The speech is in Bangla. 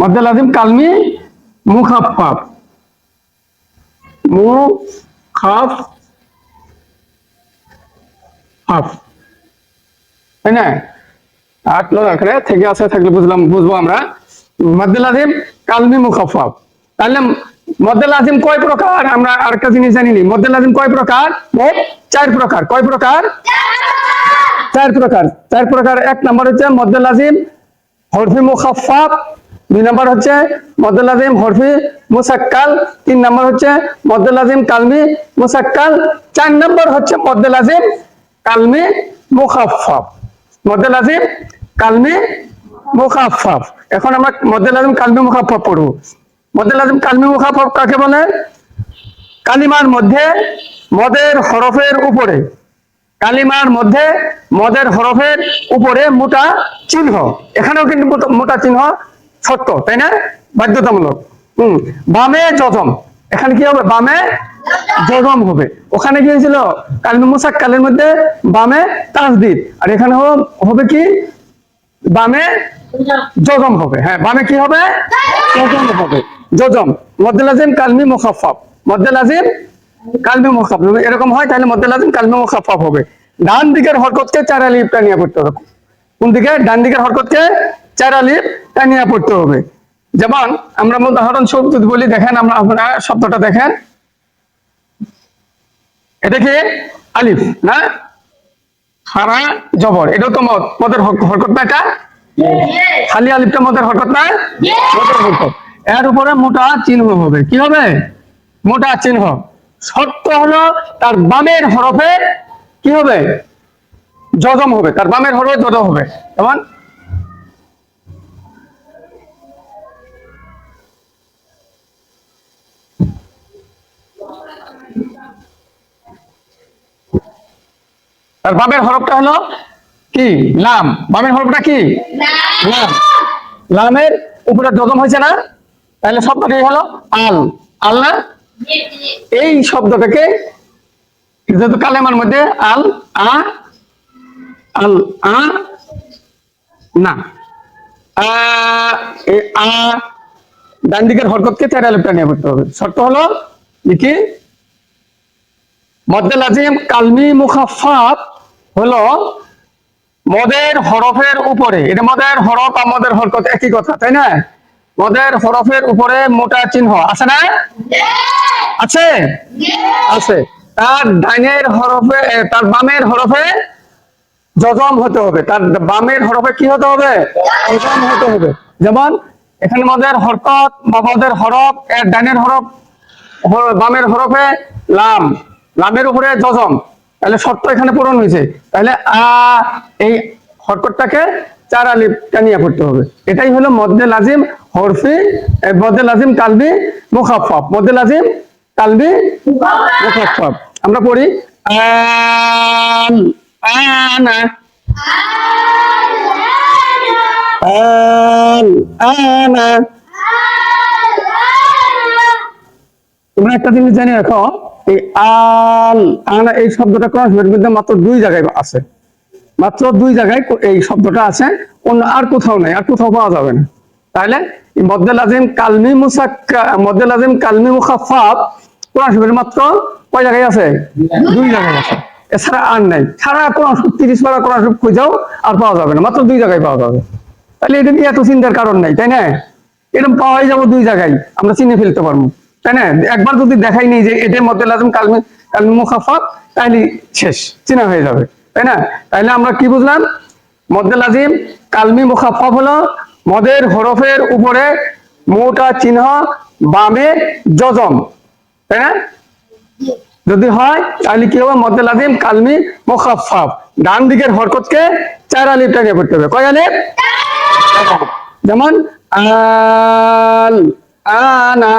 মধ্যে লাজিম কালমি মুখাফাফ মুখাফ হাফ তাই না? আট থেকে আসে থাকলে বুঝলাম, বুঝব আমরা। কালমি তাহলে মধ্যে লাজিম কয় প্রকার? আমরা আরেকটা জিনিস জানি নি। মধ্যে লাজিম কয় প্রকার? চার প্রকার। কয় প্রকার? চার প্রকার। চার প্রকার। এক নম্বর হচ্ছে মধ্যে লাজিম হরফি মুখাফাফ দুই নম্বর হচ্ছে মধ্যে লাজিম হরফি মুসাক্কাল, তিন নম্বর হচ্ছে মধ্যে লাজিম কালমি মুসাক্কাল, চার নম্বর হচ্ছে মধ্যে লাজিম কালমি মুখাফাফ মধ্যে লাজিম কালমি মুখাফাফ এখন আমরা মধ্যে লাজিম কালমি মুখাফাফ পড়ব। মধ্যে লাজিম কালমি মুখাফাফ কাকে বলে? কালিমার মধ্যে মদের হরফের উপরে। কালিমার মধ্যে মদের হরফের উপরে মোটা চিহ্ন। এখানেও কিন্তু মোটা চিহ্ন সত্য তাই না? বাধ্যতামূলক। হম, বামে যজম। এখানে কি হবে? বামে যজম হবে। ওখানে কি হয়েছিল? কালিমা মুসাক কালের মধ্যে বামে তাসদিদ। আর এখানে হবে কি? বামে যজম হবে। হ্যাঁ বামে কি হবে? যজম হবে। যজম। মধ্যে লাজিম কালমি মুখাফাফ মধ্যে লাজিম কালমি মুখাফাফ এরকম হয়, তাহলে মধ্যে লাজিম কালমি মুখাফাফ হবে। ডান দিকের হরকতকে চার আলিফ টানিয়ে পড়তে হবে। কোন দিকে? ডান দিকের হরকতকে চার আলিফ টানিয়ে পড়তে হবে। যেমন আমরা উদাহরণ যদি বলি, দেখেন আমরা আপনারা শব্দটা দেখেন। এটা কি? আলিফ, না? হারা জবর। এটাও তো মদ। মদের হরকত না এটা? খালি আলিফটা মদের হরকত না? মদের হরকত। এর উপরে মোটা চিহ্ন হবে। কি হবে? মোটা চিহ্ন। শর্ত হলো তার বামের হরফে কি হবে? জজম হবে। তার বামের হরফে জজম হবে। যেমন তার বামের হরফটা হলো কি? লাম। বামের হরফটা কি? লাম। লামের উপরে জজম হয়েছে না? তাহলে শব্দটি হলো? আল। আল না? এই শব্দটাকে যেহেতু কালেমার মধ্যে আল আ আল আ না। আ ডান দিকের হরকতকে চার আলিফটা নিয়ে পড়তে হবে। শর্ত হলো কি? মধ্যে লাজিম কালমি মুখাফাত হলো মদের হরফের উপরে, এটা মদের হরফ আর মদের হরকত একই কথা, তাই না? মদের হরফের উপরে মোটা চিহ্ন, আছে না? আছে? আছে। তার ডাইনের হরফে, তার বামের হরফে জজম হতে হবে। তার বামের হরফে কি হতে হবে? জজম হতে হবে। যেমন, এখানে মদের হরকত বা মদের হরফ, এর ডাইনের হরফ, বামের হরফে লাম, লামের উপরে জজম তাহলে শর্ত এখানে পূরণ হয়েছে। তাহলে আ, এই হরকতটাকে চার আলিফ টানিয়া পড়তে হবে। এটাই হলো মধ্যে লাজিম, হরফি মধ্যে লাজিম কালবি মুখাফফ মধ্যে লাজিম কালবি মুখাফফ আমরা পড়ি, আনা, আন, আনা তোমরা একটা জিনিস জানি রাখো। এই আল আনা এই শব্দটা কোরআন শরীফের মধ্যে মাত্র দুই জায়গায় আছে। মাত্র দুই জায়গায় এই শব্দটা আছে, অন্য আর কোথাও নাই, আর কোথাও পাওয়া যাবে না। তাহলে এই মদ্দে লাজিম, কালমি মুসাক্কা মদ্দে লাজিম, কালমি মুখাফাফ কোরআন শরীফের মাত্র কয় জায়গায় আছে? দুই জায়গায় আছে। এছাড়া আর নাই। সারা কোরআন শরীফ তিরিশ পারা কোরআন শরীফ খুঁজেও আর পাওয়া যাবে না। মাত্র দুই জায়গায় পাওয়া যাবে। তাহলে এটা নিয়ে এত চিন্তার কারণ নাই, তাই না? এরকম পাওয়াই যাব দুই জায়গায়। আমরা চিনে ফেলতে পারব। তাই না? একবার যদি দেখাই নেই যে এটার মধ্যে লাজম কালমি কালমি মুখাফাত তাহলে শেষ চিনা হয়ে যাবে তাই না? তাহলে আমরা কি বুঝলাম? মধ্যে লাজিম কালমি মুখাফাফ হলো মদের হরফের উপরে মোটা চিহ্ন বামে যজম তাই না? যদি হয় তাহলে কি হবে? মধ্যে লাজিম কালমি মুখাফাফ ডান দিকের হরকতকে চার আলিফ টাকে পড়তে হবে। কয় আলিফ। যেমন আল আনা